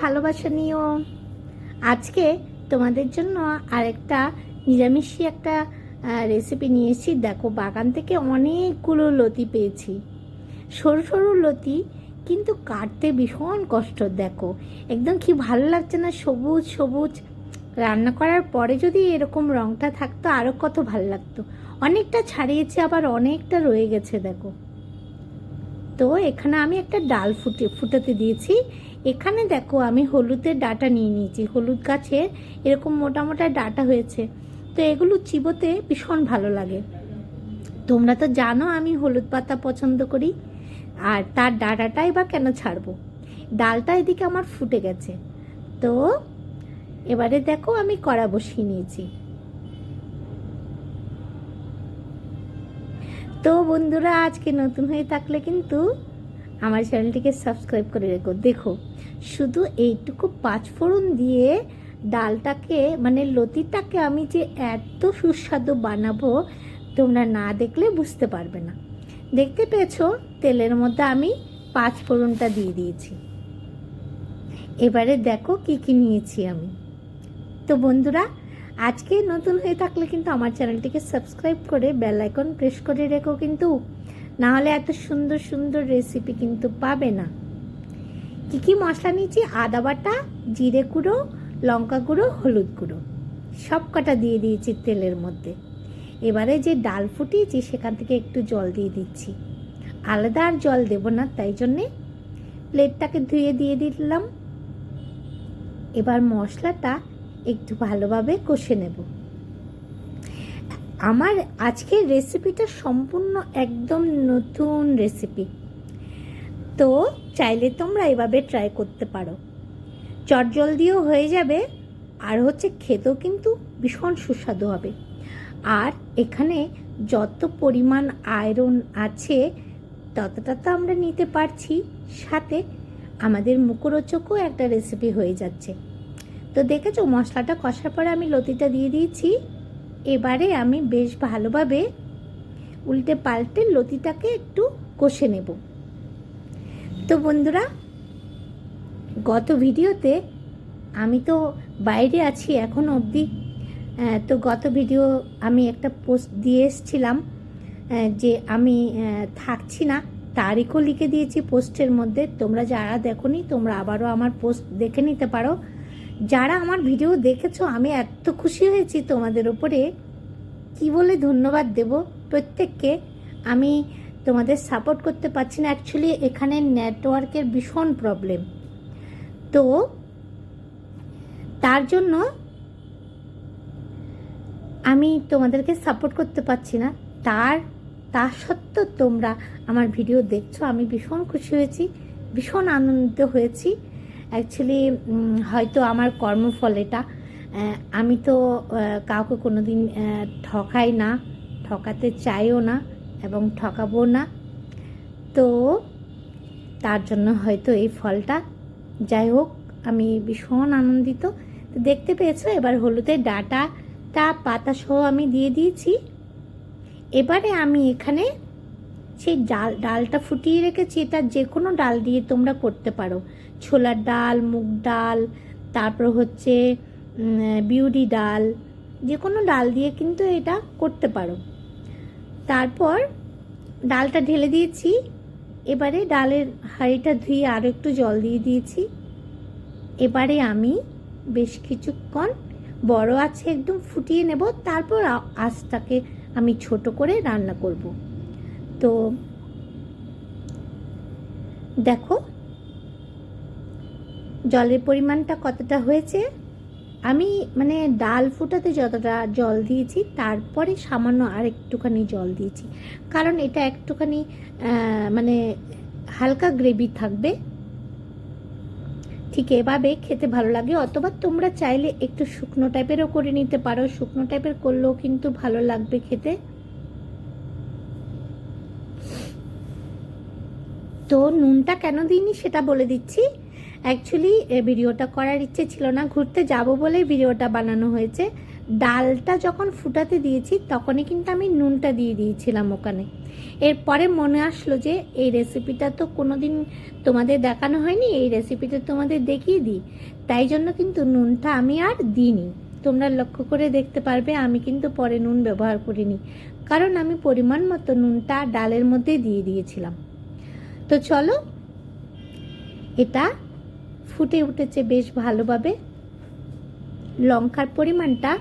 ভালোবাসা নিও। আজকে তোমাদের জন্য আরেকটা নিরামিষি একটা রেসিপি নিয়ে এসেছি দেখো, বাগান থেকে অনেকগুলো লতি পেয়েছি। সরু সরু লতি, কিন্তু কাটতে ভীষণ কষ্ট, দেখো। একদম কি ভালো লাগছে না সবুজ সবুজ। রান্না করার পরে যদি এরকম রঙটা থাকতো আরও কত ভালো লাগতো। অনেকটা ছাড়িয়েছে, আবার অনেকটা রয়ে গেছে, দেখো। তো এখানে আমি একটা ডাল ফুটে, ফুটাতে দিয়েছি। এখানে দেখো আমি হলুদের ডাটা নিয়ে নিয়েছি। হলুদ গাছের এরকম মোটা মোটা ডাটা হয়েছে। তো এগুলো চিবোতে ভীষণ ভালো লাগে। তোমরা তো জানো আমি হলুদ পাতা পছন্দ করি। আর তার ডাটাটাই বা কেন ছাড়বো? ডালটা এদিকে আমার ফুটে গেছে। তো এবারে দেখো আমি কড়া বসিয়ে নিয়েছি। তো বন্ধুরা, আজকে নতুন হয়ে থাকলে কিন্তু আমার চ্যানেলটিকে সাবস্ক্রাইব করে রেখো। দেখো, শুধু এইটুকু পাঁচফোড়ন দিয়ে ডালটাকে মানে লতিটাকে আমি যে এত সুস্বাদু বানাবো, তোমরা না দেখলে বুঝতে পারবে না। দেখতে পেয়েছ? তেলের মধ্যে আমি পাঁচফোড়নটা দিয়ে দিয়েছি। এবারে দেখো কি কি নিয়েছি আমি। তো বন্ধুরা, আজকে নতুন হয়ে থাকলে কিন্তু আমার চ্যানেলটিকে সাবস্ক্রাইব করে বেল আইকন প্রেস করে রেখো কিন্তু। না হলে এত সুন্দর সুন্দর রেসিপি কিন্তু পাবে না। কি কি মশলা নিয়েছি? আদা বাটা, জিরে গুঁড়ো, লঙ্কা গুঁড়ো, হলুদ গুঁড়ো। সব কটা দিয়ে দিয়েছি তেলের মধ্যে। এবারে যে ডাল ফুটিয়েছি সেখান থেকে একটু জল দিয়ে দিচ্ছি। আলাদা আর জল দেব না, তাই জন্যে প্লেটটাকে ধুয়ে দিয়ে দিলাম। এবার মশলাটা একটু ভালোভাবে কষে নেব। আমার আজকের রেসিপিটা সম্পূর্ণ একদম নতুন রেসিপি তো চাইলে তোমরা এভাবে ট্রাই করতে পারো। চটজলদিও হয়ে যাবে, আর হচ্ছে খেতেও কিন্তু ভীষণ সুস্বাদু হবে। আর এখানে যত পরিমাণ আয়রন আছে, ততটা তো আমরা নিতে পারছি। সাথে আমাদের মুখরোচকও একটা রেসিপি হয়ে যাচ্ছে। তো দেখেছ, মশলাটা কষার পরে আমি লতিটা দিয়ে দিয়েছি। এবারে আমি বেশ ভালোভাবে উল্টে পাল্টে লতিটাকে একটু কষে নেব। তো বন্ধুরা, গত ভিডিওতে আমি তো বাইরে আছি এখন অবধি। তো গত ভিডিও আমি একটা পোস্ট দিয়ে এসছিলাম যে আমি থাকছি না। তারিখও লিখে দিয়েছি পোস্টের মধ্যে। তোমরা যারা দেখোনি, তোমরা আবারও আমার পোস্ট দেখে নিতে পারো। যারা আমার ভিডিও দেখেছ, আমি এত খুশি হয়েছি তোমাদের ওপরে কি বলে ধন্যবাদ দেব প্রত্যেককে। আমি তোমাদের সাপোর্ট করতে পারছি না। অ্যাকচুয়ালি এখানে নেটওয়ার্কের ভীষণ প্রবলেম তো, তার জন্য আমি তোমাদেরকে সাপোর্ট করতে পারছি না। তার, তা সত্ত্বেও তোমরা আমার ভিডিও দেখছ। আমি ভীষণ খুশি হয়েছি, ভীষণ আনন্দিত হয়েছি। অ্যাকচুয়ালি হয়তো আমার কর্মফল এটা। আমি তো কাউকে কোনো দিন ঠকাই না, ঠকাতে চাইও না এবং ঠকাবো না। তো তার জন্য হয়তো এই ফলটা। যাই হোক, আমি ভীষণ আনন্দিত। তো দেখতে পেয়েছ, এবার হলুদের ডাটাটা পাতা সহ আমি দিয়ে দিয়েছি। এবারে আমি এখানে সেই ডাল, ডালটা ফুটিয়ে রেখেছি এটা যে কোনো ডাল দিয়ে তোমরা করতে পারো। ছোলার ডাল, মুগ ডাল, তারপর হচ্ছে বিউডি ডাল যে কোনো ডাল দিয়ে কিন্তু এটা করতে পারো। তারপর ডালটা ঢেলে দিয়েছি, এবারে ডালের হাঁড়িটা ধুয়ে আরও একটু জল দিয়ে দিয়েছি। এবারে আমি বেশ কিছুক্ষণ বড় আছে একদম ফুটিয়ে নেব, তারপর আঁচটাকে আমি ছোট করে রান্না করব। তো দেখো, জলের পরিমাণটা কতটা হয়েছে? আমি মানে ডাল ফুটাতে যতটা জল দিয়েছি, তারপরে সামান্য আর একটুখানি জল দিয়েছি। কারণ এটা একটুখানি মানে হালকা গ্রেভি থাকবে। ঠিক এভাবে খেতে ভালো লাগে। অথবা তোমরা চাইলে একটু শুকনো টাইপেরও করে নিতে পারো। শুকনো টাইপের করলেও কিন্তু ভালো লাগবে খেতে। তো নুনটা কেন দিইনি সেটা বলে দিচ্ছি। অ্যাকচুয়ালি ভিডিওটা করার ইচ্ছে ছিল না। ঘুরতে যাব বলেই ভিডিওটা বানানো হয়েছে। ডালটা যখন ফুটাতে দিয়েছি, তখনই কিন্তু আমি নুনটা দিয়ে দিয়েছিলাম ওখানে। এরপরে মনে আসলো যে, এই রেসিপিটা তো কোনো দিন তোমাদের দেখানো হয়নি, এই রেসিপিটা তোমাদের দেখিয়ে দিই। তাই জন্য কিন্তু নুনটা আমি আর দিইনি। তোমরা লক্ষ্য করে দেখতে পারবে, আমি কিন্তু পরে নুন ব্যবহার করিনি। কারণ আমি পরিমাণ মতো নুনটা ডালের মধ্যে দিয়ে দিয়েছিলাম। তো চলো, এটা ফুটে উঠেছে বেশ ভালোভাবে। লঙ্কার পরিমাণটা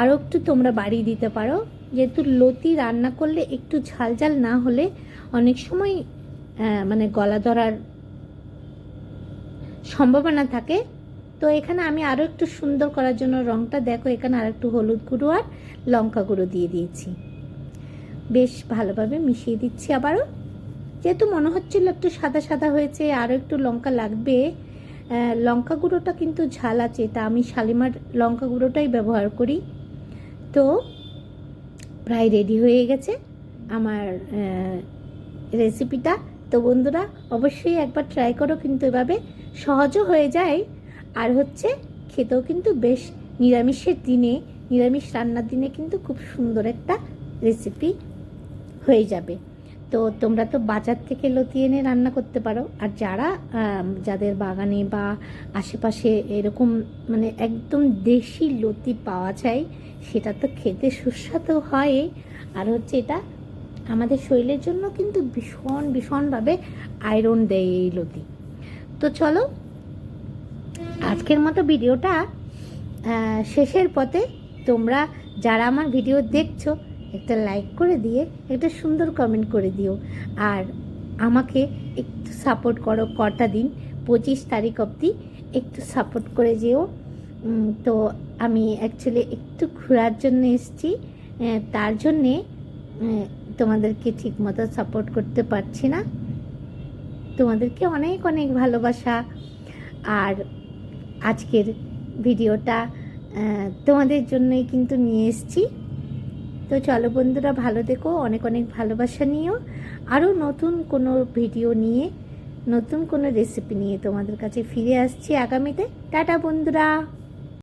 আরও একটু তোমরা বাড়িয়ে দিতে পারো। যেহেতু লতি রান্না করলে একটু ঝাল ঝাল না হলে অনেক সময় মানে গলা ধরার সম্ভাবনা থাকে। তো এখানে আমি আরও একটু সুন্দর করার জন্য রঙটা দেখো, এখানে আর একটু হলুদ গুঁড়ো আর লঙ্কা গুঁড়ো দিয়ে দিয়েছি। বেশ ভালোভাবে মিশিয়ে দিচ্ছি আবারও। যেহেতু মনে হচ্ছিল একটু সাদা সাদা হয়েছে আরও একটু লঙ্কা লাগবে। লঙ্কা গুঁড়োটা কিন্তু ঝাল আছে, তা আমি শালিমার লঙ্কা গুঁড়োটাই ব্যবহার করি। তো প্রায় রেডি হয়ে গেছে আমার রেসিপিটা তো বন্ধুরা, অবশ্যই একবার ট্রাই করো কিন্তু এভাবে সহজও হয়ে যায়। আর হচ্ছে খেতেও কিন্তু বেশ নিরামিষের দিনে, নিরামিষ রান্নার দিনে কিন্তু খুব সুন্দর একটা রেসিপি হয়ে যাবে। তো তোমরা তো বাজার থেকে লতি এনে রান্না করতে পারো। আর যারা যাদের বাগানে বা আশেপাশে এরকম মানে একদম দেশি লতি পাওয়া যায়, সেটা তো খেতে সুস্বাদু হয়। আর হচ্ছে এটা আমাদের শরীরের জন্য কিন্তু ভীষণ, ভীষণভাবে আয়রন দেয় এই লতি। তো চলো, আজকের মতো ভিডিওটা শেষের পথে তোমরা যারা আমার ভিডিও দেখছ একটা লাইক করে দিয়ে, একটা সুন্দর কমেন্ট করে দিও। আর আমাকে একটু সাপোর্ট করো কটা দিন, পঁচিশ তারিখ অবধি একটু সাপোর্ট করে যেও। তো আমি অ্যাকচুয়ালি একটু ঘোরার জন্য এসেছি। তার জন্যে তোমাদেরকে ঠিকমতো সাপোর্ট করতে পারছি না। তোমাদেরকে অনেক অনেক ভালোবাসা। আর আজকের ভিডিওটা তোমাদের জন্যই কিন্তু নিয়ে এসেছি। তো চলো বন্ধুরা, ভালো দেখো অনেক অনেক ভালোবাসা নিও। আরও নতুন কোনো ভিডিও নিয়ে, নতুন কোনো রেসিপি নিয়ে তোমাদের কাছে ফিরে আসছি আগামীতে। টাটা বন্ধুরা!